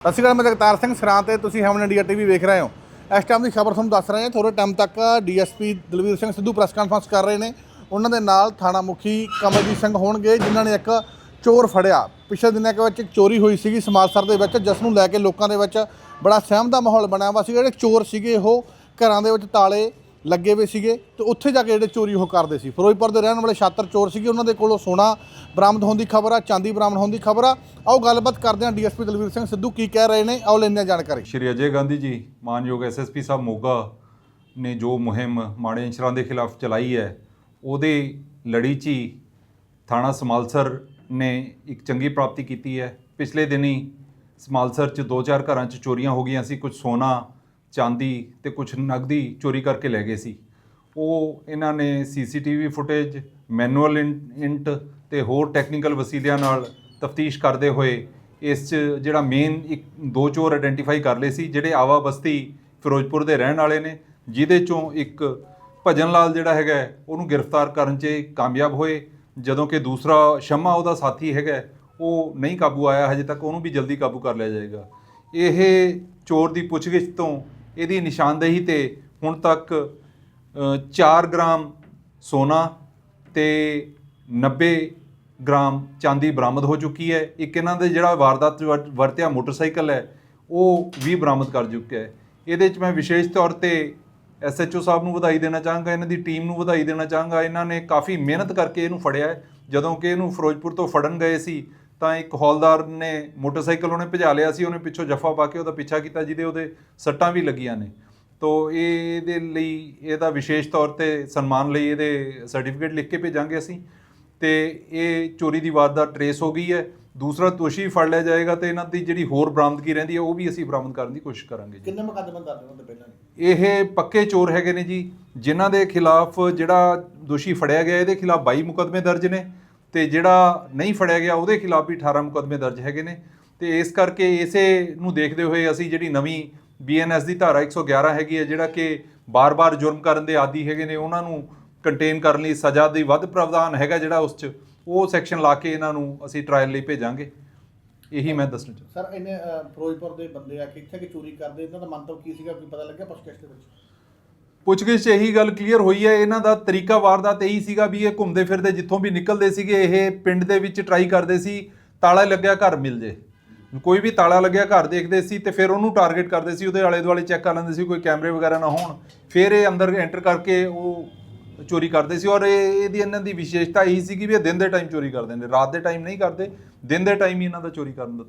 ਸਤਿ ਸ਼੍ਰੀ ਅਕਾਲ, ਮੈਂ ਜਗਤਾਰ ਸਿੰਘ ਸਰਾਂ ਤੇ ਤੁਸੀਂ ਹੈਵਨ ਇੰਡੀਆ ਟੀਵੀ ਵੇਖ ਰਹੇ ਹੋ। ਇਸ ਟਾਈਮ ਦੀ ਖਬਰ ਤੁਹਾਨੂੰ ਦੱਸ ਰਹੇ ਹਾਂ ਥੋੜੇ ਟਾਈਮ ਤੱਕ DSP Dalvir Singh Sidhu press conference ਕਰ ਰਹੇ ਨੇ। ਉਹਨਾਂ ਦੇ ਨਾਲ ਥਾਣਾ ਮੁਖੀ ਕਮਲਜੀਤ ਸਿੰਘ ਹੋਣਗੇ, ਜਿਨ੍ਹਾਂ ਨੇ ਇੱਕ ਚੋਰ ਫੜਿਆ। ਪਿਛਲੇ ਦਿਨਾਂ ਦੇ ਵਿੱਚ ਇੱਕ ਚੋਰੀ ਹੋਈ ਸੀਗੀ ਸਮਾਜਸਰ ਦੇ ਵਿੱਚ, ਜਿਸ ਨੂੰ ਲੈ ਕੇ ਲੋਕਾਂ ਦੇ ਵਿੱਚ ਬੜਾ ਸਹਿਮ ਦਾ ਮਾਹੌਲ ਬਣਿਆ ਹੋਇਆ ਸੀ ਜਿਹੜੇ ਚੋਰ ਸੀਗੇ ਉਹ ਘਰਾਂ ਦੇ ਵਿੱਚ ਤਾਲੇ ਲੱਗੇ ਹੋਏ ਸੀਗੇ ਤੇ ਉੱਥੇ ਜਾ ਕੇ ਜਿਹੜੇ ਚੋਰੀ ਉਹ ਕਰਦੇ ਸੀ। ਫਿਰੋਜ਼ਪੁਰ ਦੇ ਰਹਿਣ ਵਾਲੇ ਛਾਤਰ ਚੋਰ ਸੀਗੇ, ਉਹਨਾਂ ਦੇ ਕੋਲੋਂ ਸੋਨਾ ਬਰਾਮਦ ਹੋਣ ਦੀ ਖਬਰ ਆ, ਚਾਂਦੀ ਬਰਾਮਦ ਹੋਣ ਦੀ ਖਬਰ ਆ। ਆਓ ਗੱਲਬਾਤ ਕਰਦੇ ਹਾਂ ਡੀਐਸਪੀ ਦਲਵੀਰ ਸਿੰਘ ਸਿੱਧੂ, ਕੀ ਕਹਿ ਰਹੇ ਨੇ? ਆਓ ਲੈਂਦੇ ਹਾਂ ਜਾਣਕਾਰੀ। ਸ਼੍ਰੀ ਅਜੇ ਗਾਂਧੀ ਜੀ, ਮਾਨਯੋਗ ਐਸਐਸਪੀ ਸਾਹਿਬ ਮੋਗਾ ਨੇ ਜੋ ਮੁਹਿੰਮ ਮਾੜੇ ਅੰਸ਼ਰਾਂ ਦੇ ਖਿਲਾਫ ਚਲਾਈ ਹੈ, ਉਹਦੇ ਲੜੀ 'ਚ ਹੀ ਥਾਣਾ ਸਮਾਲਸਰ ਨੇ ਇੱਕ ਚੰਗੀ ਪ੍ਰਾਪਤੀ ਕੀਤੀ ਹੈ। ਪਿਛਲੇ ਦਿਨੀ ਸਮਾਲਸਰ 'ਚ ਦੋ ਚਾਰ ਘਰਾਂ 'ਚ ਚੋਰੀਆਂ ਹੋ ਗਈਆਂ ਸੀ, ਕੁਝ ਸੋਨਾ ਚਾਂਦੀ ਤੇ ਕੁਝ ਨਗਦੀ ਚੋਰੀ ਕਰਕੇ ਲੈ ਗਏ ਸੀ। ਉਹ ਇਹਨਾਂ ਨੇ ਸੀਸੀਟੀਵੀ ਫੁਟੇਜ, ਮੈਨੂਅਲ ਇੰਟ ਤੇ ਹੋਰ ਟੈਕਨੀਕਲ ਵਸੀਲਿਆਂ ਨਾਲ ਤਫਤੀਸ਼ ਕਰਦੇ ਹੋਏ ਇਸ 'ਚ ਜਿਹੜਾ ਮੇਨ ਇੱਕ, ਦੋ ਚੋਰ ਆਇਡੈਂਟੀਫਾਈ ਕਰ ਲਏ ਸੀ, ਜਿਹੜੇ ਆਵਾ ਬਸਤੀ ਫਿਰੋਜ਼ਪੁਰ ਦੇ ਰਹਿਣ ਵਾਲੇ ਨੇ, ਜਿਹਦੇ ਚੋਂ ਇੱਕ ਭਜਨ ਲਾਲ ਜਿਹੜਾ ਹੈਗਾ, ਉਹਨੂੰ ਗ੍ਰਿਫਤਾਰ ਕਰਨ 'ਚ ਕਾਮਯਾਬ ਹੋਏ। ਜਦੋਂ ਕਿ ਦੂਸਰਾ ਸ਼ਮਾ, ਉਹਦਾ ਸਾਥੀ ਹੈਗਾ, ਉਹ ਨਹੀਂ ਕਾਬੂ ਆਇਆ, ਹਜੇ ਤੱਕ ਉਹਨੂੰ ਵੀ ਜਲਦੀ ਕਾਬੂ ਕਰ ਲਿਆ ਜਾਏਗਾ। ਇਹ ਚੋਰ ਦੀ ਪੁੱਛਗਿੱਛ ਤੋਂ ਇਹਦੀ ਨਿਸ਼ਾਨਦੇਹੀ ਤੇ ਹੁਣ ਤੱਕ 4 ਗ੍ਰਾਮ ਸੋਨਾ ਤੇ 90 ਗ੍ਰਾਮ ਚਾਂਦੀ ਬਰਾਮਦ ਹੋ ਚੁੱਕੀ ਹੈ। ਇੱਕ ਇਹਨਾਂ ਦੇ ਜਿਹੜਾ ਵਾਰਦਾਤ ਵਰ- ਵਰਤਿਆ ਮੋਟਰਸਾਈਕਲ ਹੈ, ਉਹ ਵੀ ਬਰਾਮਦ ਕਰ ਚੁੱਕਿਆ ਹੈ। ਇਹਦੇ 'ਚ ਮੈਂ ਵਿਸ਼ੇਸ਼ ਤੌਰ ਤੇ ਐਸਐਚਓ ਸਾਹਿਬ ਨੂੰ ਵਧਾਈ ਦੇਣਾ ਚਾਹਾਂਗਾ, ਇਹਨਾਂ ਦੀ ਟੀਮ ਨੂੰ ਵਧਾਈ ਦੇਣਾ ਚਾਹਾਂਗਾ। ਇਹਨਾਂ ਨੇ ਕਾਫੀ ਮਿਹਨਤ ਕਰਕੇ ਇਹਨੂੰ ਫੜਿਆ ਜਦੋਂ ਕਿ ਇਹਨੂੰ ਫਿਰੋਜ਼ਪੁਰ ਤੋਂ ਫੜਨ ਗਏ ਸੀ ਤਾਂ ਇੱਕ ਹੌਲਦਾਰ ਨੇ ਮੋਟਰਸਾਈਕਲ ਉਹਨੇ ਭਜਾ ਲਿਆ ਸੀ ਉਹਨੇ ਪਿੱਛੋਂ ਜੱਫਾ ਪਾ ਕੇ ਉਹਦਾ ਪਿੱਛਾ ਕੀਤਾ ਜਿਹਦੇ ਉਹਦੇ ਸੱਟਾਂ ਵੀ ਲੱਗੀਆਂ ਨੇ। ਤੋ ਇਹ ਇਹਦੇ ਲਈ ਇਹਦਾ ਵਿਸ਼ੇਸ਼ ਤੌਰ ਤੇ ਸਨਮਾਨ ਲਈ ਇਹਦੇ ਸਰਟੀਫਿਕੇਟ ਲਿਖ ਕੇ ਭੇਜਾਂਗੇ ਅਸੀਂ। ਤੇ ਇਹ ਚੋਰੀ ਦੀ ਵਾਰਦਾਤ ਟਰੇਸ ਹੋ ਗਈ ਹੈ। ਦੂਸਰਾ ਦੋਸ਼ੀ ਫੜ ਲਿਆ ਜਾਏਗਾ ਤੇ ਇਹਨਾਂ ਦੀ ਜਿਹੜੀ ਹੋਰ ਬਰਾਮਦਗੀ ਰਹਿੰਦੀ ਹੈ ਉਹ ਵੀ ਅਸੀਂ ਬਰਾਮਦ ਕਰਨ ਦੀ ਕੋਸ਼ਿਸ਼ ਕਰਾਂਗੇ ਜੀ। ਕਿੰਨੇ ਮੁਕੱਦਮੇ ਦਰਜ ਹੁੰਦੇ ਪਹਿਲਾਂ ਇਹ ਪੱਕੇ ਚੋਰ ਹੈਗੇ ਨੇ ਜੀ ਜਿਨ੍ਹਾਂ ਦੇ ਖਿਲਾਫ ਜਿਹੜਾ ਦੋਸ਼ੀ ਫੜਿਆ ਗਿਆ ਇਹਦੇ ਖਿਲਾਫ 22 ਮੁਕੱਦਮੇ ਦਰਜ ਨੇ। ਤੇ ਜਿਹੜਾ ਨਹੀਂ ਫੜਿਆ ਗਿਆ, ਉਹਦੇ ਖਿਲਾਫ ਵੀ 18 ਮੁਕੱਦਮੇ ਦਰਜ ਹੈਗੇ ਨੇ। ਤੇ ਇਸ ਕਰਕੇ ਇਸੇ ਨੂੰ ਦੇਖਦੇ ਹੋਏ ਅਸੀਂ ਜਿਹੜੀ ਨਵੀਂ ਬੀਐਨਐਸ ਦੀ ਧਾਰਾ 111 ਹੈਗੀ ਹੈ, ਜਿਹੜਾ ਕਿ ਬਾਰ-ਬਾਰ ਜੁਰਮ ਕਰਨ ਦੇ ਆਦੀ ਹੈਗੇ ਨੇ, ਉਹਨਾਂ ਨੂੰ ਕੰਟੇਨ ਕਰਨ ਲਈ ਸਜ਼ਾ ਦੀ ਵੱਧ ਪ੍ਰਾਵਧਾਨ ਹੈਗਾ ਜਿਹੜਾ ਉਸ 'ਚ। ਉਹ ਸੈਕਸ਼ਨ ਲਾ ਕੇ ਇਹਨਾਂ ਨੂੰ ਅਸੀਂ ਟ੍ਰਾਇਲ ਲਈ ਭੇਜਾਂਗੇ। ਇਹੀ ਮੈਂ ਦੱਸਣਾ ਚਾਹੁੰਦਾ। ਸਰ, ਇਹਨੇ ਫਿਰੋਜ਼ਪੁਰ ਦੇ ਬੰਦੇ ਆ ਕਿ ਇੱਥੇ ਕਿ ਚੋਰੀ ਕਰਦੇ? ਇਹਨਾਂ ਦਾ ਮੰਤਵ ਕੀ ਸੀਗਾ? ਕੋਈ ਪਤਾ ਲੱਗਿਆ ਪੁੱਛਗਿੱਛ ਦੇ ਵਿੱਚ? ਪੁੱਛਗਿੱਛ 'ਚ ਇਹੀ ਗੱਲ ਕਲੀਅਰ ਹੋਈ ਹੈ, ਇਹਨਾਂ ਦਾ ਤਰੀਕਾ ਵਾਰਦਾਤ ਇਹੀ ਸੀਗਾ ਵੀ ਇਹ ਘੁੰਮਦੇ ਫਿਰਦੇ ਜਿੱਥੋਂ ਵੀ ਨਿਕਲਦੇ ਸੀਗੇ, ਇਹ ਪਿੰਡ ਦੇ ਵਿੱਚ ਟਰਾਈ ਕਰਦੇ ਸੀ, ਤਾਲਾ ਲੱਗਿਆ ਘਰ ਮਿਲ ਜੇ। ਕੋਈ ਵੀ ਤਾਲਾ ਲੱਗਿਆ ਘਰ ਦੇਖਦੇ ਸੀ ਤੇ ਫਿਰ ਉਹਨੂੰ ਟਾਰਗੇਟ ਕਰਦੇ ਸੀ, ਉਹਦੇ ਆਲੇ ਦੁਆਲੇ ਚੈੱਕ ਕਰ ਲੈਂਦੇ ਸੀ, ਕੋਈ ਕੈਮਰੇ ਵਗੈਰਾ ਨਾ ਹੋਣ। ਫਿਰ ਇਹ ਅੰਦਰ ਐਂਟਰ ਕਰਕੇ ਉਹ ਚੋਰੀ ਕਰਦੇ ਸੀ ਔਰ ਇਹ, ਇਹਦੀ ਇਹਨਾਂ ਦੀ ਵਿਸ਼ੇਸ਼ਤਾ ਇਹੀ ਸੀ ਕਿ ਵੀ ਇਹ ਦਿਨ ਦੇ ਟਾਈਮ ਚੋਰੀ ਕਰਦੇ ਨੇ, ਰਾਤ ਦੇ ਟਾਈਮ ਨਹੀਂ ਕਰਦੇ, ਦਿਨ ਦੇ ਟਾਈਮ ਹੀ ਇਹਨਾਂ ਦਾ ਚੋਰੀ ਕਰਨ ਦਾ